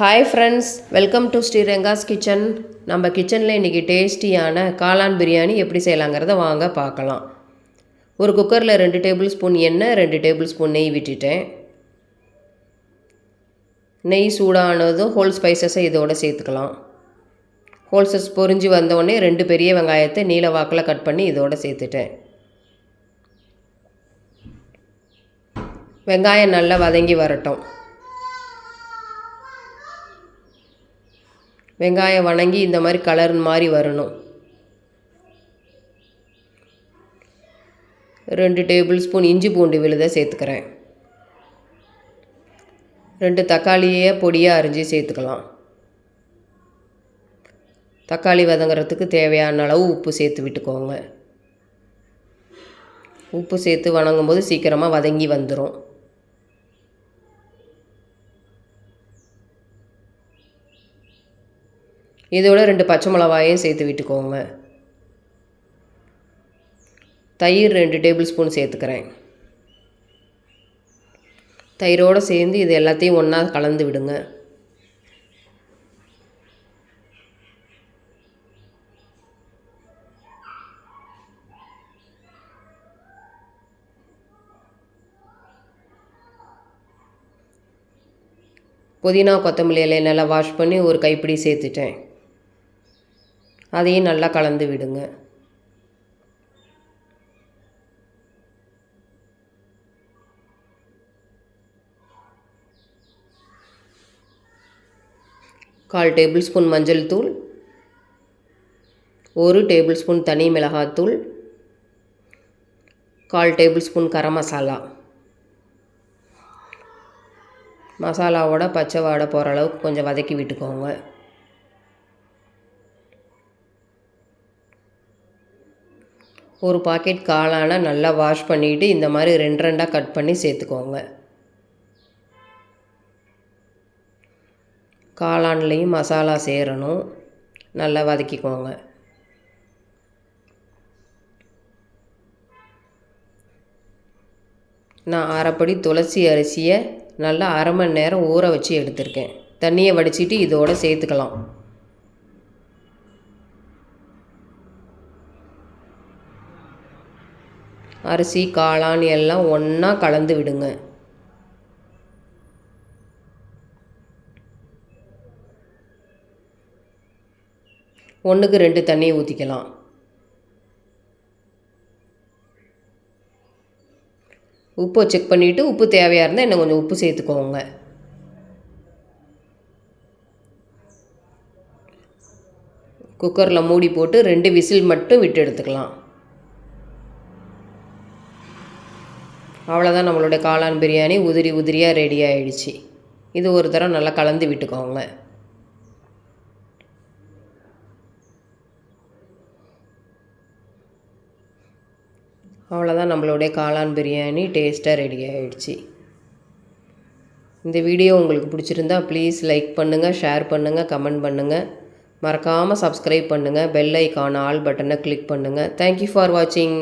Hi friends welcome to Sriranga's kitchen நம்ம கிச்சனில் இன்றைக்கி டேஸ்டியான காளான் பிரியாணி எப்படி செய்யலாங்கிறத வாங்க பார்க்கலாம். ஒரு குக்கரில் ரெண்டு டேபிள் ஸ்பூன் எண்ணெய் ரெண்டு டேபிள் ஸ்பூன் நெய் விட்டுட்டேன். நெய் சூடானதும் ஹோல் ஸ்பைசஸை இதோட சேர்த்துக்கலாம். ஹோல்சஸ் பொரிஞ்சு வந்தோடனே ரெண்டு பெரிய வெங்காயத்தை நீல வாக்கில் கட் பண்ணி இதோட சேர்த்துட்டேன். வெங்காயம் நல்லா வதங்கி வரட்டும். வெங்காயம் வணங்கி இந்த மாதிரி கலர் மாதிரி வரணும். ரெண்டு டேபிள் ஸ்பூன் இஞ்சி பூண்டு விழுதை சேர்த்துக்கிறேன். ரெண்டு தக்காளியே பொடியாக அரிஞ்சு சேர்த்துக்கலாம். தக்காளி வதங்குறதுக்கு தேவையான அளவு உப்பு சேர்த்து விட்டுக்கோங்க. உப்பு சேர்த்து வணங்கும் போது சீக்கிரமாக வதங்கி வந்துடும் இதோட ரெண்டு பச்சை மிளகாயும் சேர்த்து விட்டுக்கோங்க. தயிர் ரெண்டு டேபிள் ஸ்பூன் சேர்த்துக்கிறேன். தயிரோடு சேர்ந்து இது எல்லாத்தையும் ஒன்றா கலந்து விடுங்க. புதினா கொத்தமல்லி இலையை நல்லா வாஷ் பண்ணி ஒரு கைப்பிடி சேர்த்துட்டேன். அதையும் நல்லா கலந்து விடுங்க. கால் டேபிள் ஸ்பூன் மஞ்சள் தூள். ஒரு டேபிள் ஸ்பூன் தனி மிளகாத்தூள் கால் டேபிள் ஸ்பூன் கரம் மசாலா. மசாலாவோட பச்சை வாடை போகிற அளவுக்கு கொஞ்சம் வதக்கி விட்டுக்கோங்க. ஒரு பாக்கெட் காளானை நல்லா வாஷ் பண்ணிவிட்டு இந்த மாதிரி ரெண்டு ரெண்டாக கட் பண்ணி சேர்த்துக்கோங்க. காளான்லேயும் மசாலா சேரணும். நல்லா வதக்கிக்கோங்க. நான் அரைப்படி துளசி அரிசியை நல்லா அரை மணி நேரம் ஊற வச்சு எடுத்திருக்கேன். தண்ணியை வடிச்சிட்டு இதோடு சேர்த்துக்கலாம். அரிசி காளான் எல்லாம் ஒன்றா கலந்து விடுங்க. ஒன்றுக்கு ரெண்டு தண்ணியை ஊற்றிக்கலாம் உப்பை செக் பண்ணிவிட்டு உப்பு தேவையாக இருந்தால் இன்னும் கொஞ்சம் உப்பு சேர்த்துக்கோங்க. குக்கரில் மூடி போட்டு ரெண்டு விசில் மட்டும் விட்டு எடுத்துக்கலாம். அவ்வளோதான் நம்மளுடைய காளான் பிரியாணி உதிரி உதிரியாக ரெடி ஆகிடுச்சு இது ஒரு தரம் நல்லா கலந்து விட்டுக்கோங்க. அவ்வளோதான் நம்மளுடைய காளான் பிரியாணி டேஸ்ட்டாக ரெடி ஆகிடுச்சு இந்த வீடியோ உங்களுக்கு பிடிச்சிருந்தா ப்ளீஸ் லைக் பண்ணுங்கள் ஷேர் பண்ணுங்கள் கமெண்ட் பண்ணுங்கள் மறக்காமல் சப்ஸ்கிரைப் பண்ணுங்கள் பெல் ஐக்கான் ஆல் பட்டனை கிளிக் பண்ணுங்கள் தேங்க்யூ ஃபார் வாட்சிங்